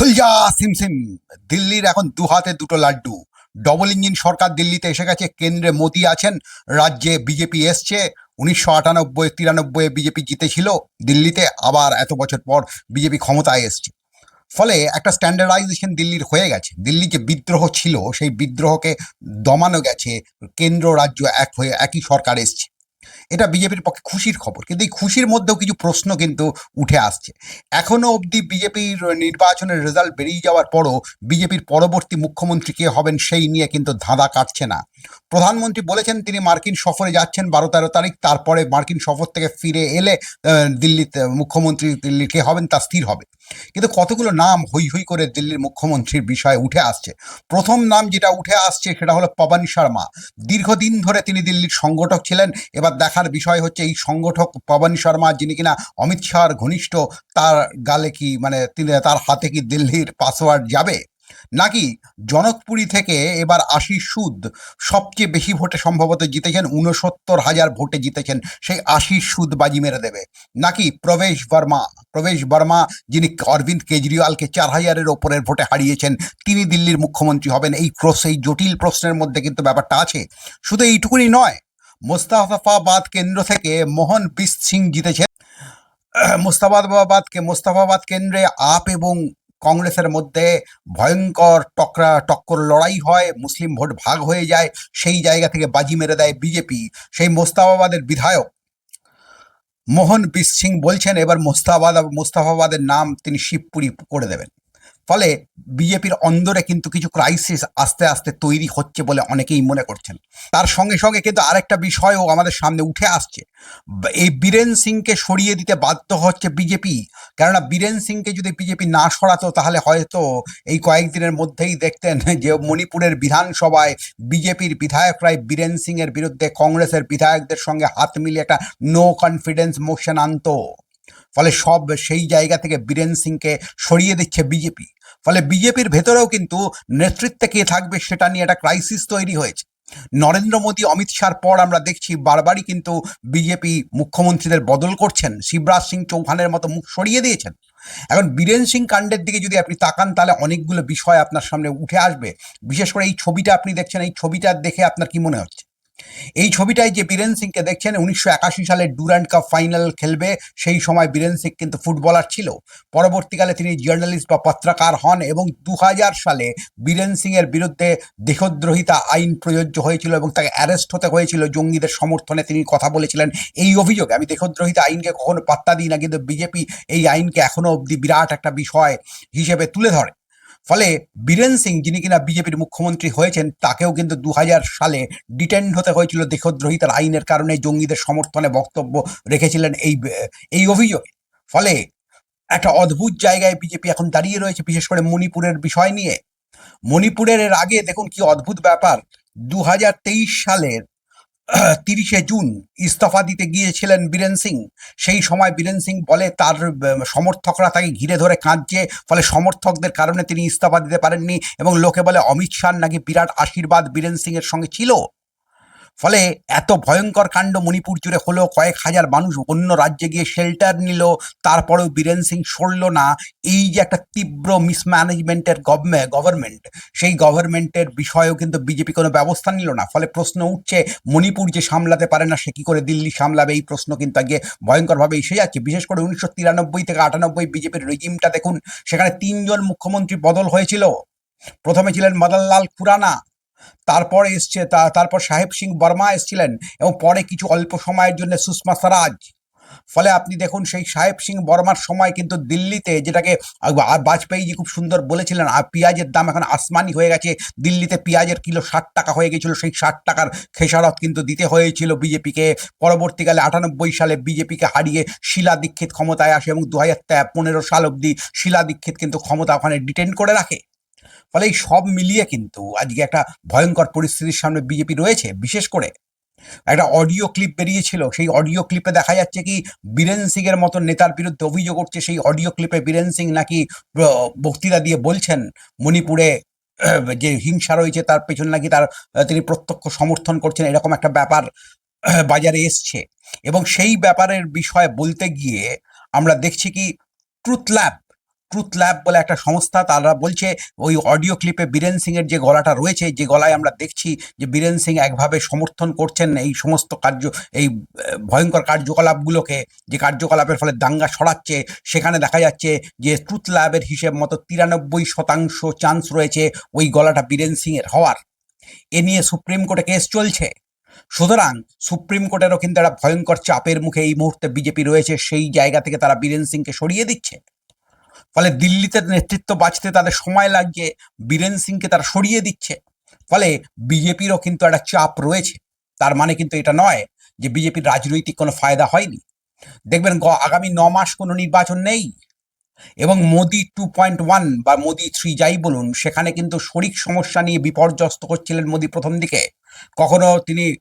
খুলজা সিমসিম দিল্লির এখন দু হাতে দুটো লাড্ডু। ডবল ইঞ্জিন সরকার দিল্লিতে এসে গেছে, কেন্দ্রে মোদি আছেন, রাজ্যে বিজেপি এসছে। উনিশশো আটানব্বই, তিরানব্বই বিজেপি জিতেছিল, দিল্লিতে আবার এত বছর পর বিজেপি ক্ষমতায় এসছে। ফলে একটা স্ট্যান্ডার্ডাইজেশন দিল্লির হয়ে গেছে। দিল্লি যে বিদ্রোহ ছিল, সেই বিদ্রোহকে দমানো গেছে, কেন্দ্র, রাজ্য এক হয়ে একই সরকার এসছে। এটা বিজেপির পক্ষে খুশির খবর। কিন্তু এই খুশির মধ্যেও কিছু প্রশ্ন কিন্তু উঠে আসছে। এখনও অবধি বিজেপির নির্বাচনের রেজাল্ট বেরিয়ে যাওয়ার পরও বিজেপির পরবর্তী মুখ্যমন্ত্রী কে হবেন সেই নিয়ে কিন্তু ধাঁধা কাটছে না। প্রধানমন্ত্রী বলেছেন তিনি মার্কিন সফরে যাচ্ছেন বারো তেরো তারিখ, তারপরে মার্কিন সফর থেকে ফিরে এলে দিল্লিতে মুখ্যমন্ত্রী দিল্লির কে হবেন তা স্থির হবে। কিন্তু কতগুলো নাম হই হই করে দিল্লির মুখ্যমন্ত্রীর বিষয়ে উঠে আসছে। প্রথম নাম যেটা উঠে আসছে সেটা হলো পবন শর্মা। দীর্ঘদিন ধরে তিনি দিল্লির সংগঠক ছিলেন। এবার দেখার বিষয় হচ্ছে এই সংগঠক পবন শর্মা, যিনি কিনা অমিত শাহর ঘনিষ্ঠ, তার গালে কি মানে তিনি তার হাতে কি দিল্লির পাসওয়ার্ড যাবে? নাকি জনকপুরী থেকে এবার আশিস সুদ সবচেয়ে বেশি ভোটে সম্ভবত জিতেছেন উনসত্তর হাজার ভোটে জিতেছেন সেই আশিস সুদ বাজি মেরে দেবে। নাকি প্রবেশ বর্মা প্রবেশ বর্মা যিনি অরবিন্দ কেজরিওয়ালকে চার হাজারের ওপরের ভোটে হারিয়েছেন, তিনি দিল্লির মুখ্যমন্ত্রী হবেন। এই প্রশ্ন, এই জটিল প্রশ্নের মধ্যে কিন্তু ব্যাপারটা আছে। শুধু এইটুকুনি নয়, মোস্তাফাবাদ কেন্দ্র থেকে মোহন বিস সিং জিতেছেন। মোস্তাফাবাদকে মোস্তাফাবাদ কেন্দ্রে আপ এবং কংগ্রেসের মধ্যে ভয়ঙ্কর টকরা, টক্কর লড়াই হয়, মুসলিম ভোট ভাগ হয়ে যায়, সেই জায়গা থেকে বাজি মেরে দেয় বিজেপি। সেই মোস্তাফাবাদের বিধায়ক মোহন বিশ সিং বলছেন, এবার মোস্তাবাদ মোস্তাফাবাদের নাম তিনি শিবপুরি করে দেবেন। ফলে বিজেপির অন্দরে কিন্তু কিছু ক্রাইসিস আস্তে আস্তে তৈরি হচ্ছে বলে অনেকেই মনে করছেন। তার সঙ্গে সঙ্গে কিন্তু আরেকটা বিষয়ও আমাদের সামনে উঠে আসছে। এই বীরেন সিংকে সরিয়ে দিতে বাধ্য হচ্ছে বিজেপি। কেননা বীরেন সিংকে যদি বিজেপি না সরাতো তাহলে হয়তো এই কয়েকদিনের মধ্যেই দেখতেন যে মণিপুরের বিধানসভায় বিজেপির বিধায়করাই বীরেন সিং এর বিরুদ্ধে কংগ্রেসের বিধায়কদের সঙ্গে হাত মিলিয়ে একটা নো কনফিডেন্স মোশন আনতো। ফলে সব সেই জায়গা থেকে বীরেন সিংকে সরিয়ে দিচ্ছে বিজেপি। ফলে বিজেপির ভেতরেও কিন্তু নেতৃত্বে কে থাকবে সেটা নিয়ে একটা ক্রাইসিস তৈরি হয়েছে। নরেন্দ্র মোদী, অমিত শাহর পর আমরা দেখছি বারবারই কিন্তু বিজেপি মুখ্যমন্ত্রীদের বদল করছেন। শিবরাজ সিং চৌহানের মতো মুখ সরিয়ে দিয়েছেন। এখন বীরেন সিং কাণ্ডের দিকে যদি আপনি তাকান, তাহলে অনেকগুলো বিষয় আপনার সামনে উঠে আসবে। বিশেষ করে এই ছবিটা আপনি দেখছেন, এই ছবিটা দেখে আপনার কি মনে হচ্ছে? এই ছবিটায় যে বীরেন সিংকে দেখছেন, উনিশশো একাশি সালে ডুরান্ড কাপ ফাইনাল খেলবে, সেই সময় বীরেন সিং কিন্তু ফুটবলার ছিল। পরবর্তীকালে তিনি জার্নালিস্ট বা পত্রকার হন এবং দু হাজার সালে বীরেন সিং এর বিরুদ্ধে দেহদ্রোহিতা আইন প্রযোজ্য হয়েছিল এবং তাকে অ্যারেস্ট হতে হয়েছিল। জঙ্গিদের সমর্থনে তিনি কথা বলেছিলেন এই অভিযোগে। আমি দেহদ্রোহিতা আইনকে কখনো পাত্তা দিই না, কিন্তু বিজেপি এই আইনকে এখনও অবধি বিরাট একটা বিষয় হিসেবে তুলে ধরে। ফলে বীরেন সিং, যিনি কিনা বিজেপির মুখ্যমন্ত্রী হয়েছেন, তাকেও কিন্তু দু হাজার সালে ডিটেন্ড হতে হয়েছিল দেশদ্রোহিতার আইনের কারণে জঙ্গিদের সমর্থনে বক্তব্য রেখেছিলেন এই এই অভিযোগে। ফলে একটা অদ্ভুত জায়গায় বিজেপি এখন দাঁড়িয়ে রয়েছে, বিশেষ করে মণিপুরের বিষয় নিয়ে। মণিপুরের এর আগে দেখুন কি অদ্ভুত ব্যাপার। দু হাজার তেইশ সালের তিরিশে জুন ইস্তফা দিতে গিয়েছিলেন বীরেন সিং। সেই সময় বীরেন সিং বলে তার সমর্থকরা তাকে ঘিরে ধরে কাঁদছে। ফলে সমর্থকদের কারণে তিনি ইস্তফা দিতে পারেননি এবং লোকে বলে অমিত শাহ নাকি বিরাট আশীর্বাদ বীরেন সিং এর সঙ্গে ছিল। ফলে এত ভয়ঙ্কর কাণ্ড মণিপুর জুড়ে হলো, কয়েক হাজার মানুষ অন্য রাজ্যে গিয়ে শেল্টার নিল, তারপরেও বীরেন সিং সরল না। এই যে একটা তীব্র মিসম্যানেজমেন্টের গভর্নমেন্ট সেই গভর্নমেন্টের বিষয়েও কিন্তু বিজেপি কোনো ব্যবস্থা নিল না। ফলে প্রশ্ন উঠছে, মণিপুর যে সামলাতে পারে না, সে কি করে দিল্লি সামলাবে? এই প্রশ্ন কিন্তু আগে ভয়ঙ্করভাবে এসে যাচ্ছে। বিশেষ করে উনিশশো তিরানব্বই থেকে আটানব্বই বিজেপির রেজিমটা দেখুন, সেখানে তিনজন মুখ্যমন্ত্রী বদল হয়েছিল। প্রথমে ছিলেন মদনলাল খুরানা তারপরে এসছে তারপর সাহেব সিং বর্মা এসেছিলেন এবং পরে কিছু অল্প সময়ের জন্য সুষমা স্বরাজ। ফলে আপনি দেখুন সেই সাহেব সিং বর্মার সময় কিন্তু দিল্লিতে যেটাকে বাজপেয়ীজি খুব সুন্দর বলেছিলেন, আর পেঁয়াজের দাম এখন আসমানি হয়ে গেছে। দিল্লিতে পেঁয়াজের কিলো ষাট টাকা হয়ে গেছিল। সেই ষাট টাকার খেসারত কিন্তু দিতে হয়েছিল বিজেপিকে। পরবর্তীকালে আটানব্বই সালে বিজেপিকে হারিয়ে শিলা দীক্ষিত ক্ষমতায় আসে এবং দু হাজার পনেরো সাল অবধি শিলা দীক্ষিত কিন্তু ক্ষমতা ওখানে ডিটেন করে রাখে। ফলে এই সব মিলিয়ে কিন্তু আজকে একটা ভয়ঙ্কর পরিস্থিতির সামনে বিজেপি রয়েছে, বিশেষ করে একটা অডিও ক্লিপ বেরিয়েছিল, সেই অডিও ক্লিপে দেখা যাচ্ছে কি বীরেন সিং এর মতো নেতার বিরুদ্ধে অভিযোগ উঠছে, সেই অডিও ক্লিপে বীরেন সিং নাকি বক্তৃতা দিয়ে বলছেন মণিপুরে যে হিংসা রয়েছে তার পেছনে নাকি তার তিনি প্রত্যক্ষ সমর্থন করছেন, এরকম একটা ব্যাপার বাজারে এসছে। এবং সেই ব্যাপারের বিষয়ে বলতে গিয়ে আমরা দেখছি কি ট্রুথ ল্যাব ট্রুথ ল্যাব বলে একটা সংস্থা, তারা বলছে ওই অডিও ক্লিপে বীরেন সিং এর যে গলাটা রয়েছে, যে গলায় আমরা দেখছি যে বীরেন সিং একভাবে সমর্থন করছেন এই সমস্ত কার্য, এই ভয়ঙ্কর কার্যকলাপগুলোকে, যে কার্যকলাপের ফলে দাঙ্গা সরাচ্ছে সেখানে দেখা যাচ্ছে যে ট্রুথ ল্যাবের হিসেব মতো তিরানব্বই শতাংশ চান্স রয়েছে ওই গলাটা বীরেন সিং এর হওয়ার। এ নিয়ে সুপ্রিম কোর্টে কেস চলছে। সুতরাং সুপ্রিম কোর্টেরও কিন্তু একটা ভয়ঙ্কর চাপের মুখে এই মুহূর্তে বিজেপি রয়েছে, সেই জায়গা থেকে তারা বীরেন সিংকে সরিয়ে দিচ্ছে। ফলে দিল্লিতে নেতৃত্ব বাঁচতে তাদের সময় লাগছে, বীরেন সিংকে তারা সরিয়ে দিচ্ছে। ফলে বিজেপিরও কিন্তু একটা চাপ রয়েছে। তার মানে কিন্তু এটা নয় যে বিজেপির রাজনৈতিক কোনো ফায়দা হয়নি। দেখবেন আগামী ন মাস কোনো নির্বাচন নেই। এবং মোদি টু পয়েন্ট ওয়ান বা মোদি থ্রি যাই বলুন, সেখানে কিন্তু শরিক সমস্যা নিয়ে বিপর্যস্ত করছিলেন মোদি প্রথম দিকে। কখনো তিনি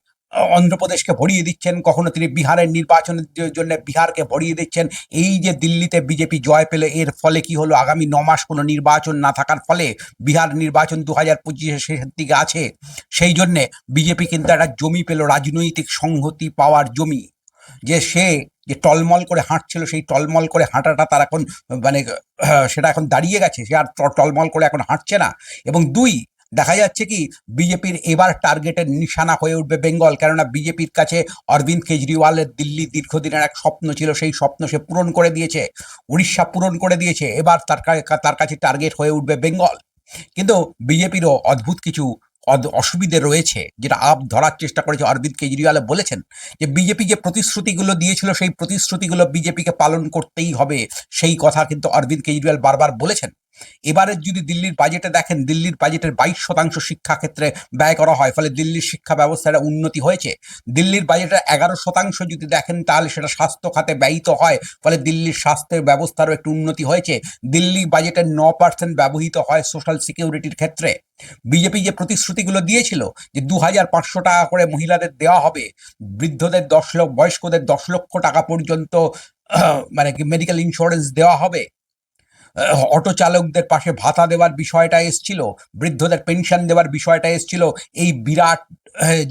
অন্ধ্রপ্রদেশকে ভরিয়ে দিচ্ছেন, কখনো তিনি বিহারের নির্বাচনের জন্য বিহারকে ভরিয়ে দিচ্ছেন, এই যে দিল্লিতে বিজেপি জয় পেলে এর ফলে কি হলো? আগামী ন মাস কোনো নির্বাচন না থাকার ফলে বিহার নির্বাচন দু হাজার পঁচিশের শেষের দিকে আছে। সেই জন্যে বিজেপি কিন্তু একটা জমি পেল, রাজনৈতিক সংহতি পাওয়ার জমি। যে সে যে টলমল করে হাঁটছিল, সেই টলমল করে হাঁটাটা তার এখন মানে সেটা এখন দাঁড়িয়ে গেছে, সে আর টলমল করে এখন হাঁটছে না। এবং দুই দেখা যাচ্ছে কি বিজেপির এবার টার্গেটের নিশানা হয়ে উঠবে বেঙ্গল। কেননা বিজেপির কাছে অরবিন্দ কেজরিওয়ালের দিল্লি দীর্ঘদিনের এক স্বপ্ন ছিল, সেই স্বপ্ন সে পূরণ করে দিয়েছে, উড়িষ্যা পূরণ করে দিয়েছে, এবার তার তার কাছে টার্গেট হয়ে উঠবে বেঙ্গল। কিন্তু বিজেপিরও অদ্ভুত কিছু অসুবিধে রয়েছে, যেটা আপ ধরার চেষ্টা করেছে অরবিন্দ কেজরিওয়াল বলেছেন যে বিজেপি যে প্রতিশ্রুতিগুলো দিয়েছিল, সেই প্রতিশ্রুতিগুলো বিজেপিকে পালন করতেই হবে, সেই কথা কিন্তু অরবিন্দ কেজরিওয়াল বারবার বলেছেন। এবারে যদি দিল্লির বাজেটে দেখেন, দিল্লির বাজেটের বাইশ শতাংশ শিক্ষা ক্ষেত্রে ব্যয় করা হয়, ফলে দিল্লির শিক্ষা ব্যবস্থাটা উন্নতি হয়েছে। দিল্লির বাজেটের এগারো শতাংশ যদি দেখেন, তাহলে সেটা স্বাস্থ্য খাতে ব্যয়িত হয়, ফলে দিল্লির স্বাস্থ্যের ব্যবস্থারও একটু উন্নতি হয়েছে। দিল্লি বাজেটের ন পার্সেন্ট ব্যবহৃত হয় সোশ্যাল সিকিউরিটির ক্ষেত্রে। বিজেপি যে প্রতিশ্রুতিগুলো দিয়েছিল, যে দু হাজার পাঁচশো টাকা করে মহিলাদের দেওয়া হবে, বৃদ্ধদের দশ লক্ষ বয়স্কদের দশ লক্ষ টাকা পর্যন্ত মানে মেডিকেল ইন্স্যুরেন্স দেওয়া হবে অটো চালকদের পাশে ভাতা দেওয়ার বিষয়টা এসছিল, বৃদ্ধদের পেনশন দেওয়ার বিষয়টা এসছিল, এই বিরাট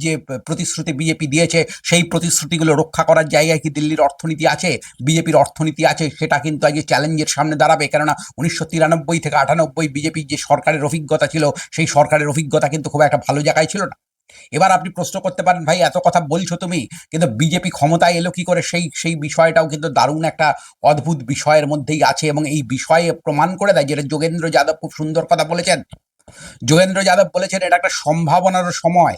যে প্রতিশ্রুতি বিজেপি দিয়েছে, সেই প্রতিশ্রুতিগুলো রক্ষা করার জায়গায় কি দিল্লির অর্থনীতি আছে? বিজেপির অর্থনীতি আছে, সেটা কিন্তু আজকে চ্যালেঞ্জের সামনে দাঁড়াবে, কেননা উনিশশো তিরানব্বই থেকে আটানব্বই বিজেপির যে সরকারের অভিজ্ঞতা ছিল, সেই সরকারের অভিজ্ঞতা কিন্তু খুব একটা ভালো জায়গায় ছিল না। এবার আপনি প্রশ্ন করতে পারেন, ভাই, এত কথা বলছো তুমি, কিন্তু বিজেপি ক্ষমতায় এলো কি করে? সেই সেই বিষয়টাও কিন্তু দারুণ একটা অদ্ভুত বিষয়ের মধ্যেই আছে এবং এই বিষয়ে প্রমাণ করে দেয়, যেটা যোগেন্দ্র যাদব খুব সুন্দর কথা বলেছেন। যোগেন্দ্র যাদব বলেছেন, এটা একটা সম্ভাবনার সময়।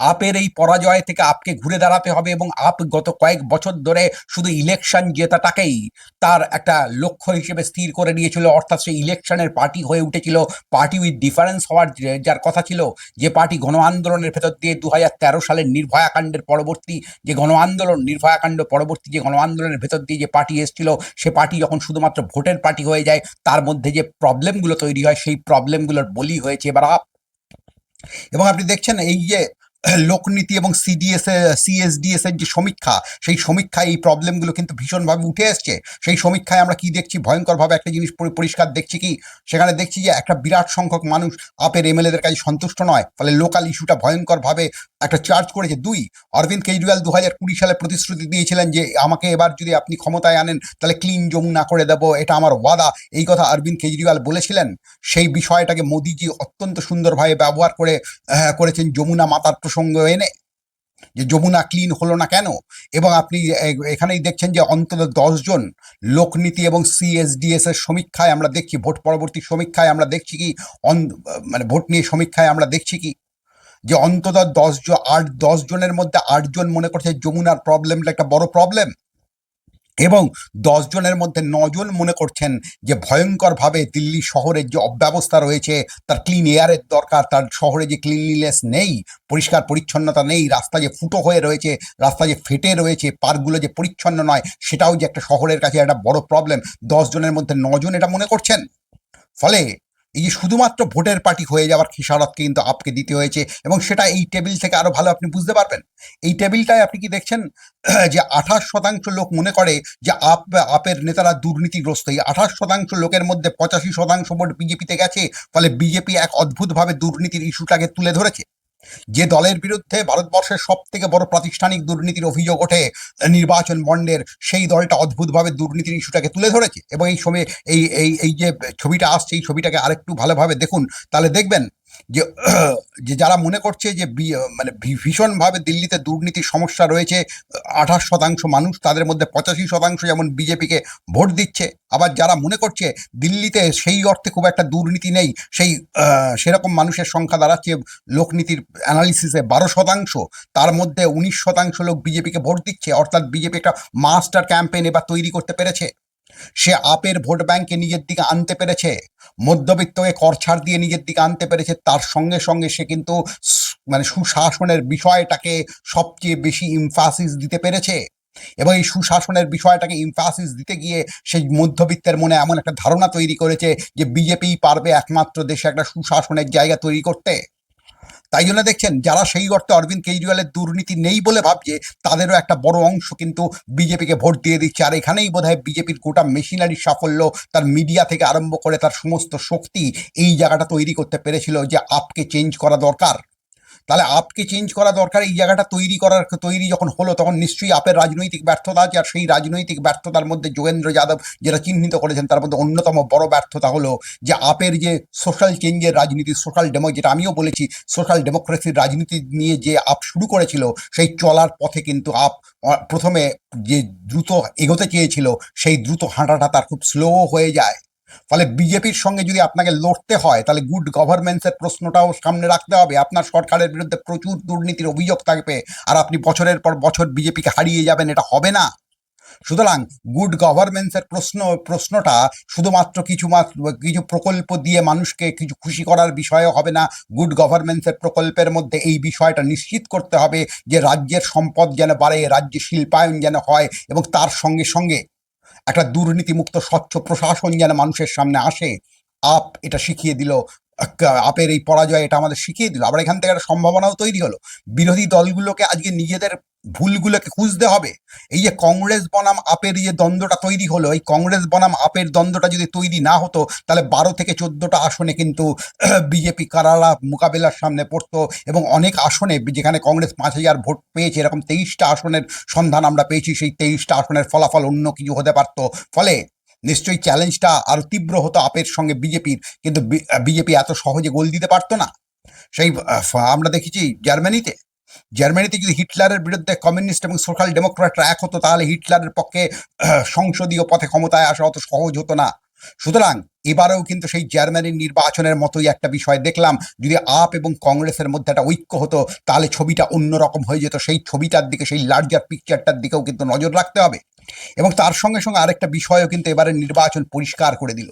আপের এই পরাজয় থেকে আপকে ঘুরে দাঁড়াতে হবে এবং আপ গত কয়েক বছর ধরে শুধু ইলেকশন জেতাটাকেই তার একটা লক্ষ্য হিসেবে স্থির করে নিয়েছিল। অর্থাৎ সেই ইলেকশনের পার্টি হয়ে উঠেছিল। পার্টি উইথ ডিফারেন্স হওয়ার যার কথা ছিল যে পার্টি গণ আন্দোলনের ভেতর দিয়ে দু হাজার তেরো সালের নির্ভয়াকাণ্ডের পরবর্তী যে গণ আন্দোলন নির্ভয়াকাণ্ড পরবর্তী যে গণ আন্দোলনের ভেতর দিয়ে যে পার্টি এসেছিল, সে পার্টি যখন শুধুমাত্র ভোটের পার্টি হয়ে যায়, তার মধ্যে যে প্রবলেমগুলো তৈরি হয়, সেই প্রবলেমগুলোর বলি হয়েছে এবার আপ। এবং আপনি দেখছেন এই যে লোকনীতি এবং সিডিএস সিএসডিএস এর যে সমীক্ষা, সেই সমীক্ষায় এই প্রবলেমগুলো কিন্তু ভীষণভাবে উঠে এসছে। সেই সমীক্ষায় আমরা কি দেখছি? ভয়ঙ্করভাবে একটা জিনিস পরি- পরিষ্কার দেখছি কি? সেখানে দেখছি যে একটা বিরাট সংখ্যক মানুষ আপের এমএলএদের কাছে সন্তুষ্ট নয়। ফলে লোকাল ইস্যুটা ভয়ঙ্করভাবে একটা চার্জ করেছে। দুই, অরবিন্দ কেজরিওয়াল দু হাজার কুড়ি সালে প্রতিশ্রুতি দিয়েছিলেন যে, আমাকে এবার যদি আপনি ক্ষমতায় আনেন, তাহলে ক্লিন যমুনা করে দেবো। এটা আমার ওয়াদা। এই কথা অরবিন্দ কেজরিওয়াল বলেছিলেন। সেই বিষয়টাকে মোদিজি অত্যন্ত সুন্দরভাবে ব্যবহার করে করেছেন যমুনা মাতার প্রসঙ্গ এনে যে যমুনা ক্লিন হলো না কেন? এবং আপনি এখানেই দেখছেন যে অন্তত দশজন লোকনীতি এবং সিএসডিএস এর সমীক্ষায় আমরা দেখছি, ভোট পরবর্তী সমীক্ষায় আমরা দেখছি কি? মানে ভোট নিয়ে সমীক্ষায় আমরা দেখছি কি? যে অন্তত দশ জন, আট, দশ জনের মধ্যে আটজন মনে করছে যমুনার প্রবলেমটা একটা বড় প্রবলেম এবং দশজনের মধ্যে নজন মনে করছেন যে ভয়ঙ্করভাবে দিল্লি শহরের যে অব্যবস্থা রয়েছে, তার ক্লিন এয়ারের দরকার, তার শহরে যে ক্লিনলিনেস নেই, পরিষ্কার পরিচ্ছন্নতা নেই, রাস্তা যে ফুটো হয়ে রয়েছে, রাস্তা যে ফেটে রয়েছে, পার্কগুলো যে পরিচ্ছন্ন নয়, সেটাও যে একটা শহরের কাছে একটা বড় প্রবলেম দশজনের মধ্যে নজন এটা মনে করছেন? ফলে এই যে শুধুমাত্র ভোটের পার্টি হয়ে যাওয়ার খেসারতকে কিন্তু আপকে দিতে হয়েছে এবং সেটা এই টেবিল থেকে আরও ভালো আপনি বুঝতে পারবেন। এই টেবিলটায় আপনি কি দেখছেন যে আঠাশ শতাংশ লোক মনে করে যে আপ, আপের নেতারা দুর্নীতিগ্রস্ত। এই আঠাশ শতাংশ লোকের মধ্যে পঁচাশি শতাংশ ভোট বিজেপিতে গেছে, ফলে বিজেপি এক অদ্ভুতভাবে দুর্নীতির ইস্যুটাকে তুলে ধরেছে। যে দলের বিরুদ্ধে ভারতবর্ষের সব থেকে বড় প্রাতিষ্ঠানিক দুর্নীতির অভিযোগ ওঠে, নির্বাচন বন্ডের, সেই দলটা অদ্ভুতভাবে দুর্নীতির ইস্যুটাকে তুলে ধরেছে। এবং এই সময় এই এই এই যে ছবিটা আসছে, এই ছবিটাকে আরেকটু ভালোভাবে দেখুন। তাহলে দেখবেন যে যে যারা মনে করছে যে মানে ভীষণভাবে দিল্লিতে দুর্নীতির সমস্যা রয়েছে, আঠাশ শতাংশ মানুষ, তাদের মধ্যে পঁচাশি শতাংশ যেমন বিজেপিকে ভোট দিচ্ছে, আবার যারা মনে করছে দিল্লিতে সেই অর্থে খুব একটা দুর্নীতি নেই, সেই সেরকম মানুষের সংখ্যা দাঁড়াচ্ছে, লোকনীতির অ্যানালিসিসে বারো শতাংশ, তার মধ্যে উনিশ শতাংশ লোক বিজেপিকে ভোট দিচ্ছে, অর্থাৎ বিজেপি একটা মাস্টার ক্যাম্পেইন এবার তৈরি করতে পেরেছে। সে আপের ভোট ব্যাংকে নিজের দিকে আনতে পেরেছে, মধ্যবিত্তকে করছাড় দিয়ে নিজের দিকে আনতে পেরেছে, তার সঙ্গে সঙ্গে সে কিন্তু মানে সুশাসনের বিষয়টাকে সবচেয়ে বেশি ইমফাসিস দিতে পেরেছে। এবং এই সুশাসনের বিষয়টাকে ইমফাসিস দিতে গিয়ে সেই মধ্যবিত্তের মনে এমন একটা ধারণা তৈরি করেছে যে, বিজেপিই পারবে একমাত্র দেশে একটা সুশাসনের জায়গা তৈরি করতে। তাই জন্য দেখছেন, যারা সেই অর্থে অরবিন্দ কেজরিওয়ালের দুর্নীতি নেই বলে ভাবছে, তাদেরও একটা বড় অংশ কিন্তু বিজেপিকে ভোট দিয়ে দিচ্ছে। আর এখানেই বোধহয় বিজেপির গোটা মেশিনারি সাফল্য তার মিডিয়া থেকে আরম্ভ করে তার সমস্ত শক্তি এই জায়গাটা তৈরি করতে পেরেছিল যে আপকে চেঞ্জ করা দরকার। তাহলে আপকে চেঞ্জ করা দরকার, এই জায়গাটা তৈরি করার, তৈরি যখন হলো, তখন নিশ্চয়ই আপের রাজনৈতিক ব্যর্থতা আছে, আর সেই রাজনৈতিক ব্যর্থতার মধ্যে যোগেন্দ্র যাদব যেটা চিহ্নিত করেছেন, তার মধ্যে অন্যতম বড় ব্যর্থতা হলো যে আপের যে সোশ্যাল চেঞ্জের রাজনীতি সোশ্যাল ডেমো যেটা আমিও বলেছি সোশ্যাল ডেমোক্রেসির রাজনীতি নিয়ে যে আপ শুরু করেছিল, সেই চলার পথে কিন্তু আপ প্রথমে যে দ্রুত এগোতে চেয়েছিল, সেই দ্রুত হাঁটাটা তার খুব স্লো হয়ে যায়। ফলে বিজেপির সঙ্গে যদি আপনাকে লড়তে হয়, তাহলে গুড গভর্নেন্সের প্রশ্নটাও সামনে রাখতে হবে। আপনার সরকারের বিরুদ্ধে প্রচুর দুর্নীতির অভিযোগ থাকবে আর আপনি বছরের পর বছর বিজেপিকে হারিয়ে যাবেন, এটা হবে না। সুতরাং গুড গভর্নেন্সের প্রশ্ন, প্রশ্নটা শুধুমাত্র কিছু কিছু প্রকল্প দিয়ে মানুষকে কিছু খুশি করার বিষয়ও হবে না। গুড গভর্নেন্সের প্রকল্পের মধ্যে এই বিষয়টা নিশ্চিত করতে হবে যে রাজ্যের সম্পদ যেন বাড়ে, রাজ্যে শিল্পায়ন যেন হয় এবং তার সঙ্গে সঙ্গে একটা দুর্নীতিমুক্ত স্বচ্ছ প্রশাসন যেন মানুষের সামনে আসে আপ এটা শিখিয়ে দিল আপের এই পরাজয় এটা আমাদের শিখিয়ে দিল। আবার এখান থেকে একটা সম্ভাবনাও তৈরি হলো। বিরোধী দলগুলোকে আজকে নিজেদের ভুলগুলোকে খুঁজতে হবে। এই যে কংগ্রেস বনাম আপের যে দ্বন্দ্বটা তৈরি হলো, এই কংগ্রেস বনাম আপের দ্বন্দ্বটা যদি তৈরি না হতো, তাহলে বারো থেকে চোদ্দটা আসনে কিন্তু বিজেপি কারালা মোকাবেলার সামনে পড়তো এবং অনেক আসনে যেখানে কংগ্রেস পাঁচ হাজার ভোট পেয়েছে, এরকম তেইশটা আসনের সন্ধান আমরা পেয়েছি, সেই তেইশটা আসনের ফলাফল অন্য কিছু হতে পারতো। ফলে নিশ্চয়ই চ্যালেঞ্জটা আরও তীব্র হতো আপের সঙ্গে বিজেপির, কিন্তু বিজেপি এত সহজে গোল দিতে পারতো না। সেই আমরা দেখেছি জার্মানিতে। জার্মানিতে যদি হিটলারের বিরুদ্ধে কমিউনিস্ট এবং সোশ্যাল ডেমোক্র্যাটরা এক হতো, তাহলে হিটলারের পক্ষে সংসদীয় পথে ক্ষমতায় আসা অত সহজ হতো না। সুতরাং এবারেও কিন্তু সেই জার্মানির নির্বাচনের মতোই একটা বিষয় দেখলাম। যদি আপ এবং কংগ্রেসের মধ্যে একটা ঐক্য হতো, তাহলে ছবিটা অন্যরকম হয়ে যেত। সেই ছবিটার দিকে, সেই লার্জার পিকচারটার দিকেও কিন্তু নজর রাখতে হবে। এবং তার সঙ্গে সঙ্গে আরেকটা বিষয়ও কিন্তু এবারে নির্বাচন পরিষ্কার করে দিল।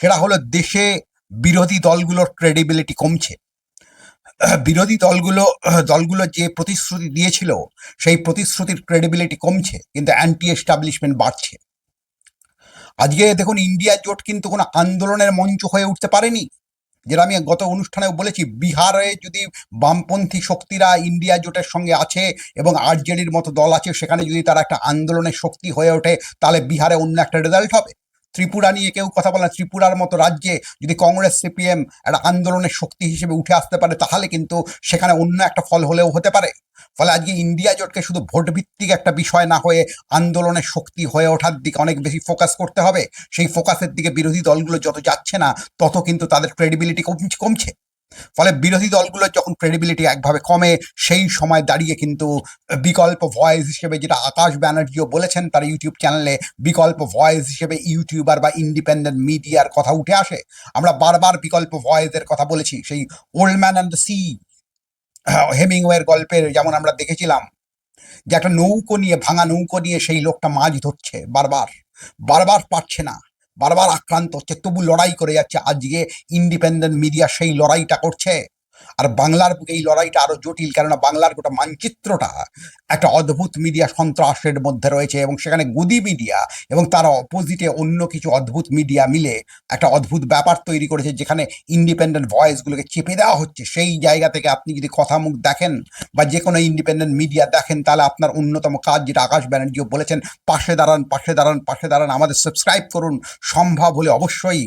সেটা হলো দেশে বিরোধী দলগুলোর ক্রেডিবিলিটি কমছে। বিরোধী দলগুলো দলগুলো যে প্রতিশ্রুতি দিয়েছিল, সেই প্রতিশ্রুতির ক্রেডিবিলিটি কমছে, কিন্তু অ্যান্টি এস্টাবলিশমেন্ট বাড়ছে। আজকে দেখুন ইন্ডিয়া জোট কিন্তু কোনো আন্দোলনের মঞ্চ হয়ে উঠতে পারেনি। যেটা আমি গত অনুষ্ঠানেও বলেছি, বিহারে যদি বামপন্থী শক্তিরা ইন্ডিয়া জোটের সঙ্গে আছে এবং আরজেডির মতো দল আছে, সেখানে যদি তারা একটা আন্দোলনের শক্তি হয়ে ওঠে, তাহলে বিহারে অন্য একটা রেজাল্ট হবে। ত্রিপুরা নিয়ে কেউ কথা বলে ত্রিপুরার মতো রাজ্যে যদি কংগ্রেস, সিপিএম একটা আন্দোলনের শক্তি হিসেবে উঠে আসতে পারে, তাহলে কিন্তু সেখানে অন্য একটা ফল হলেও হতে পারে। ফলে আজকে ইন্ডিয়া জোটকে শুধু ভোট ভিত্তিক একটা বিষয় না হয়ে আন্দোলনের শক্তি হয়ে ওঠার দিকে অনেক বেশি ফোকাস করতে হবে। সেই ফোকাসের দিকে বিরোধী দলগুলো যত যাচ্ছে না, তত কিন্তু তাদের ক্রেডিবিলিটি কমছে। ফলে বিরোধী দলগুলোর যখন ক্রেডিবিলিটি একভাবে কমে, সেই সময় দাঁড়িয়ে কিন্তু বিকল্প ভয়েস হিসেবে যেটা আকাশ ব্যানার্জিও বলেছেন তার ইউটিউব চ্যানেলে বিকল্প ভয়েস হিসেবে ইউটিউবার বা ইন্ডিপেন্ডেন্ট মিডিয়ার কথা উঠে আসে। আমরা বারবার বিকল্প ভয়েসের কথা বলেছি, সেই old man and the sea হেমিংওয়ের গল্পের যেমন আমরা দেখেছিলাম যে একটা নৌকো নিয়ে, ভাঙা নৌকো নিয়ে সেই লোকটা মাছ ধরছে বারবার বারবার পারছে না, বারবার আক্রান্ত হচ্ছে, তবু লড়াই করে যাচ্ছে। আজকে ইন্ডিপেন্ডেন্ট মিডিয়া সেই লড়াইটা করছে। আর বাংলার বুকে এই লড়াইটা আরও জটিল, কেননা বাংলার গোটা মানচিত্রটা একটা অদ্ভুত মিডিয়া সন্ত্রাসের মধ্যে রয়েছে এবং সেখানে গুদি মিডিয়া এবং তার অপোজিটে অন্য কিছু অদ্ভুত মিডিয়া মিলে একটা অদ্ভুত ব্যাপার তৈরি করেছে, যেখানে ইন্ডিপেন্ডেন্ট ভয়েসগুলোকে চেপে দেওয়া হচ্ছে। সেই জায়গা থেকে আপনি যদি কথা মুখ দেখেন বা যে কোনো ইন্ডিপেন্ডেন্ট মিডিয়া দেখেন, তাহলে আপনার অন্যতম কাজ যেটা আকাশ ব্যানার্জিও বলেছেন, পাশে দাঁড়ান পাশে দাঁড়ান পাশে দাঁড়ান, আমাদের সাবস্ক্রাইব করুন। সম্ভব হলে অবশ্যই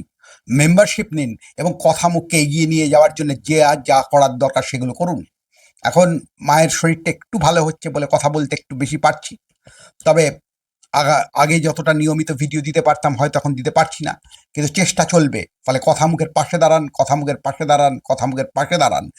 মেম্বারশিপ নিন এবং কথা মুখকে এগিয়ে নিয়ে যাওয়ার জন্য যে আর যা করার দরকার সেগুলো করুন। এখন মায়ের শরীরটা একটু ভালো হচ্ছে বলে কথা বলতে একটু বেশি পারছি। তবে আগা যতটা নিয়মিত ভিডিও দিতে পারতাম হয়তো এখন দিতে পারছি না। কিন্তু চেষ্টা চলবে। ফলে কথা মুখের পাশে দাঁড়ান কথা মুখের পাশে দাঁড়ান কথা মুখের পাশে দাঁড়ান।